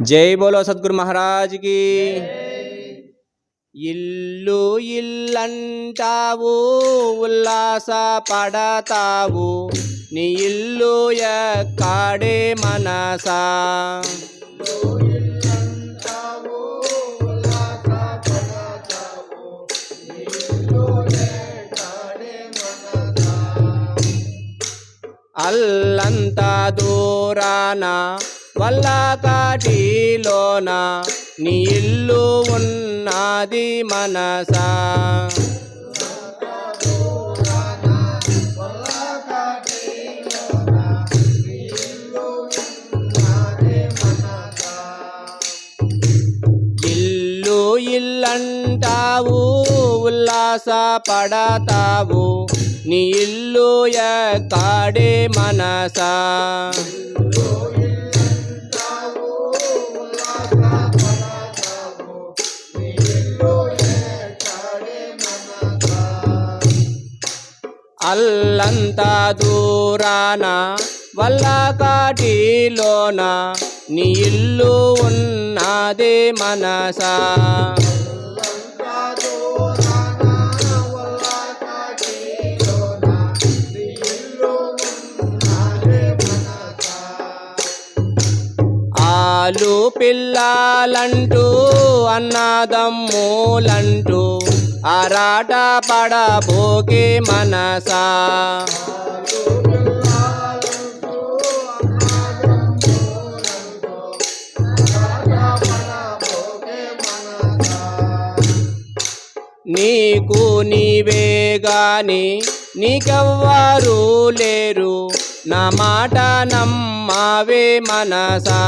జై బోలో సద్గురు మహారాజ్కి. ఇల్లు ఇల్లంటావు ఉల్లాస పడతావు నీ ఇల్లు ఎక్కడే మనసా. అల్లంత దూరానా వల్ల కాటిలోన నీ ఇల్లు ఉన్నది మనసా. ఇల్లు ఇల్లంటావు ఉల్లాస పడతావు నీ ఇల్లు ఎక్కడే మనసా. అల్లంత దూరాన వల్ల కాటిలోన నీ ఇల్లు ఉన్నదే మనసా. ఆలు పిల్లాలంటూ అన్నదమ్ములంటూ ఆరాట పడబోకే మనసా. నీకు నీవే గాని నీకెవ్వరు లేరు. నా మాట నమ్మావే మనసా.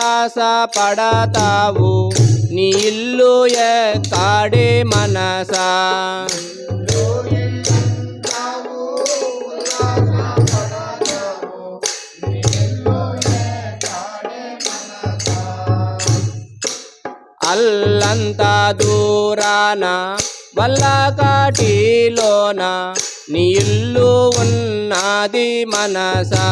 ఉల్లాస పడతావు నీ ఇల్లు ఎక్కడే మనసా? అల్లంత దూరాన వల్ల కాటిలోన నీ ఇల్లు ఉన్నది మనసా?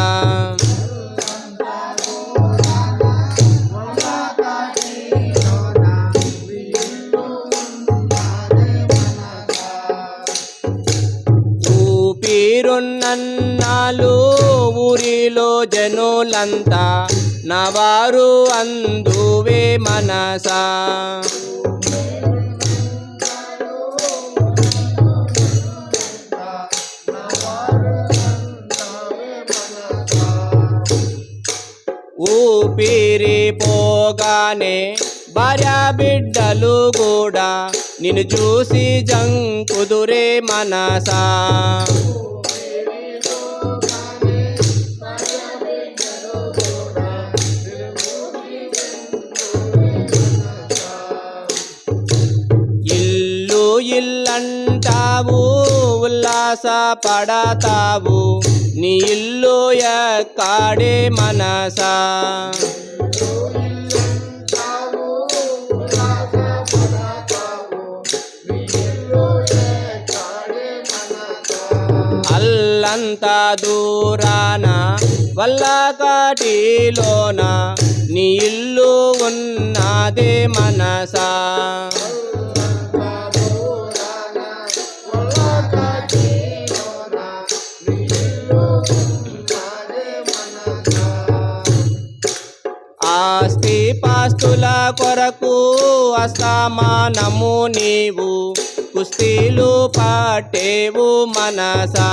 జనులంతా నవారు అందువే మనసా. ఊపిరి పోగానే భార్య బిడ్డలు కూడా నిన్ను చూసి జంకుదురే మనసా. ఇల్లు ఇల్లంటావు ఉల్లాస పడతావు నీ ఇల్లు ఎక్కడే మనసా అల్లంత దూరాన వల్ల కాటిలోన నీ ఇల్లు ఉన్నదే మనసా పాస్తుల కొరకు అసమానము నీవు. కుస్తీలు పాటేవు మనసా.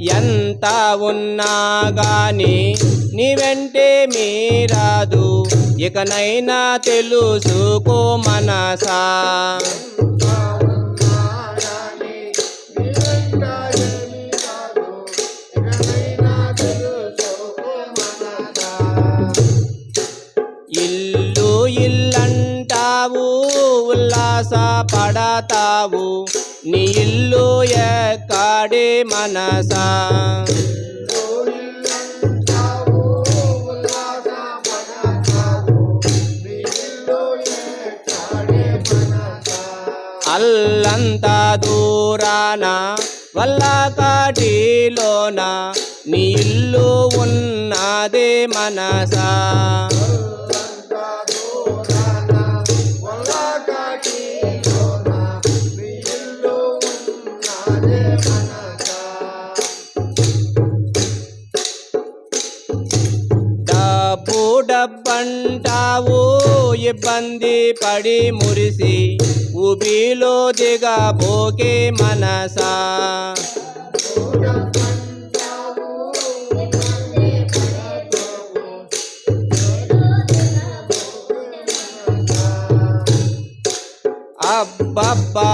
ఎంత ఉన్నా గాని నీ వెంటే మీరాదు. ఇకనైనా తెలుసుకో మనసా. ఉల్లాస పడతావు నీ ఇల్లు ఎక్కడే మనసా? అల్లంత దూరాన వల్ల కాటిలోన నీ ఇల్లు ఉన్నదే మనసా. డబ్బు డబ్బంటావు ఇబ్బంది పడి మురిసి ఊబిలో దిగబోకే మనసా.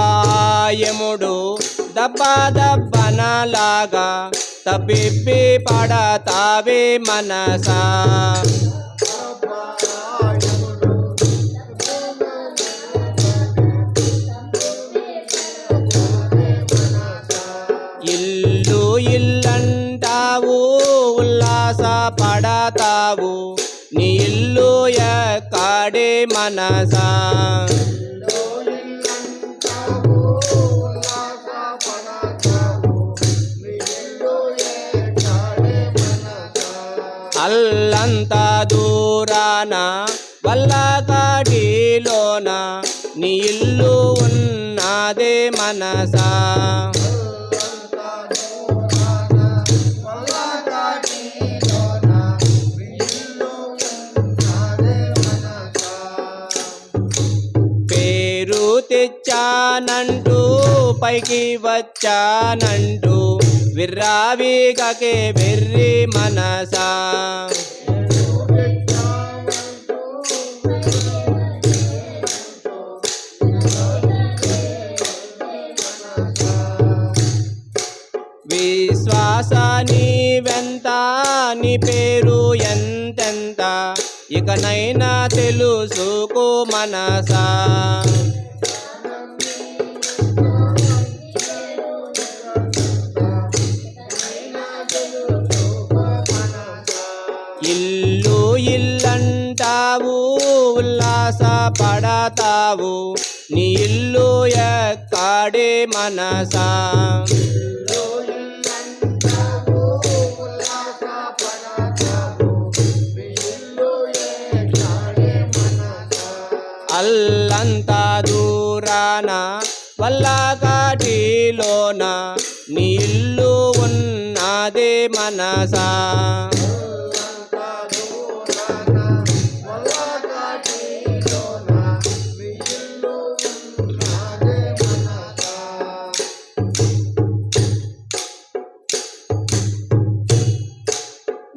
అబ్బబ్బాయముడు దబ్బ దబ్బనలాగా తప్పిప్పి పడతావే మనసా. ఇల్లు ఇల్లంటావు ఉల్లాస పడతావు నీ ఇల్లు ఎక్కడే మనసా. అంత దూరాన వల్ల కాటిలోన నీ ఇల్లు ఉన్నదే మనసా. పేరు తెచ్చానంటూ పైకి వచ్చానంటూ విర్రావిగకే వెర్రి మనసా. పేరు ఎంతెంత? ఇకనైనా తెలుసుకో మనసా. ఇల్లు ఇల్లంటావు ఉల్లాస పడతావు. నీ ఇల్లు ఎక్కడే మనసా. అల్లంత దూరాన వల్ల నీళ్ళు ఉన్నదే మనసా.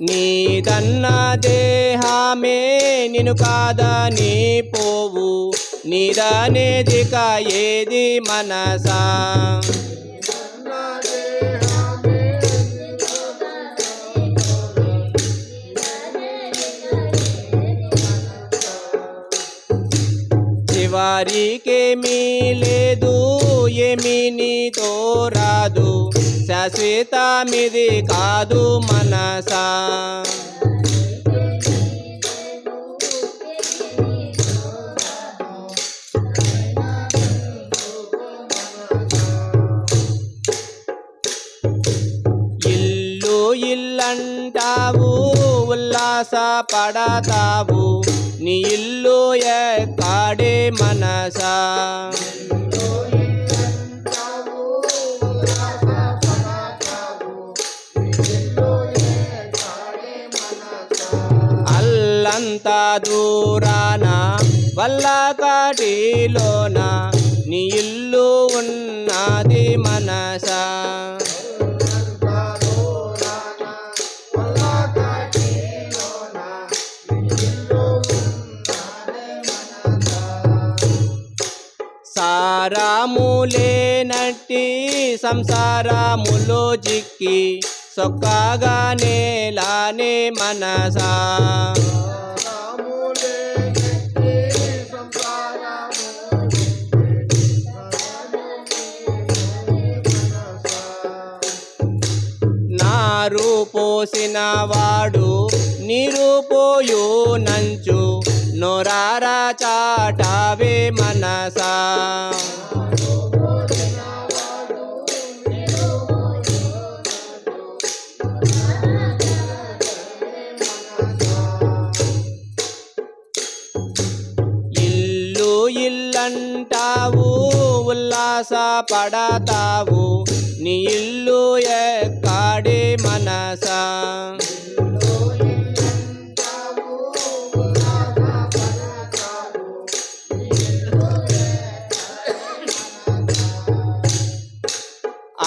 నీదన్న దేహమే నిన్ను కాదని పోవు. నీదనేదిక ఏది మనసా? చివరికేమీ మీలే ఏమీ నీతో రాదు. శాశ్వతమిది కాదు మనసా. ఇల్లు ఇల్లంటావు ఉల్లాస పడతావు. నీ ఇల్లు ఎక్కడే మనసా. అంత దూరాన వల్ల కాటిలోన నీ ఇల్లు ఉన్నది మనస. సారాములేనట్టి సంసారములో చిక్కి సొక్కగా నేలానే మనసా. పోసిన వాడు నీరు పోయు నంచు నొరారా చాటావే మనసా. ఇల్లంటావు ఉల్లాస పడతావు నీ ఇల్లు మనసా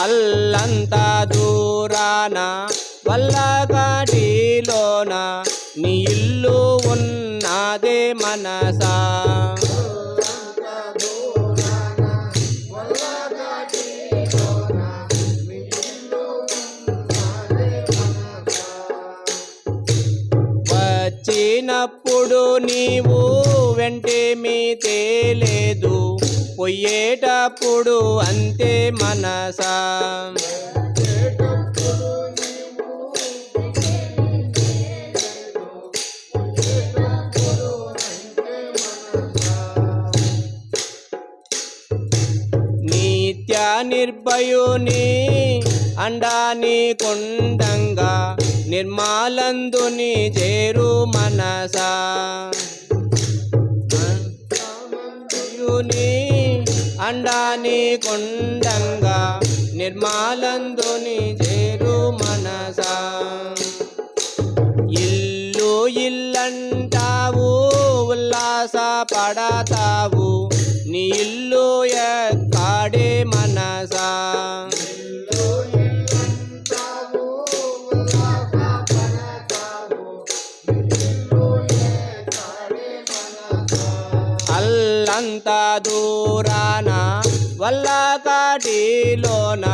అల్లంతా దూరాన వల్లగాటిలోన నీ ఇల్లు ఉన్నదే మనస. తినప్పుడు నీవు వెంటేమీ తేలేదు. పొయ్యేటప్పుడు అంతే మనసా. నిత్య నిర్భయుని అండాని కొండంగా. నిర్మాలందుని చేరు మనసా. యుని అండాని కొండంగా నిర్మాలందుని చేరు మనసా. ఇల్లు ఇల్లంటావు ఉల్లాస పడతావు నీ ఇల్లు ఎక్కాడే మనసా. అంత దూరాన వల్లకాటిలోన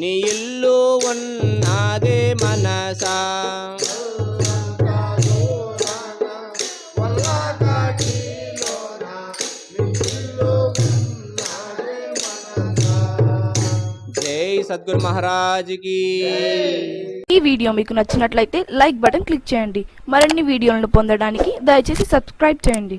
నీ ఇల్లు ఉన్నదే మనసా. సద్గురు మహారాజ్కి. ఈ వీడియో మీకు నచ్చినట్లయితే లైక్ బటన్ క్లిక్ చేయండి. మరిన్ని వీడియోలను పొందడానికి దయచేసి సబ్స్క్రైబ్ చేయండి.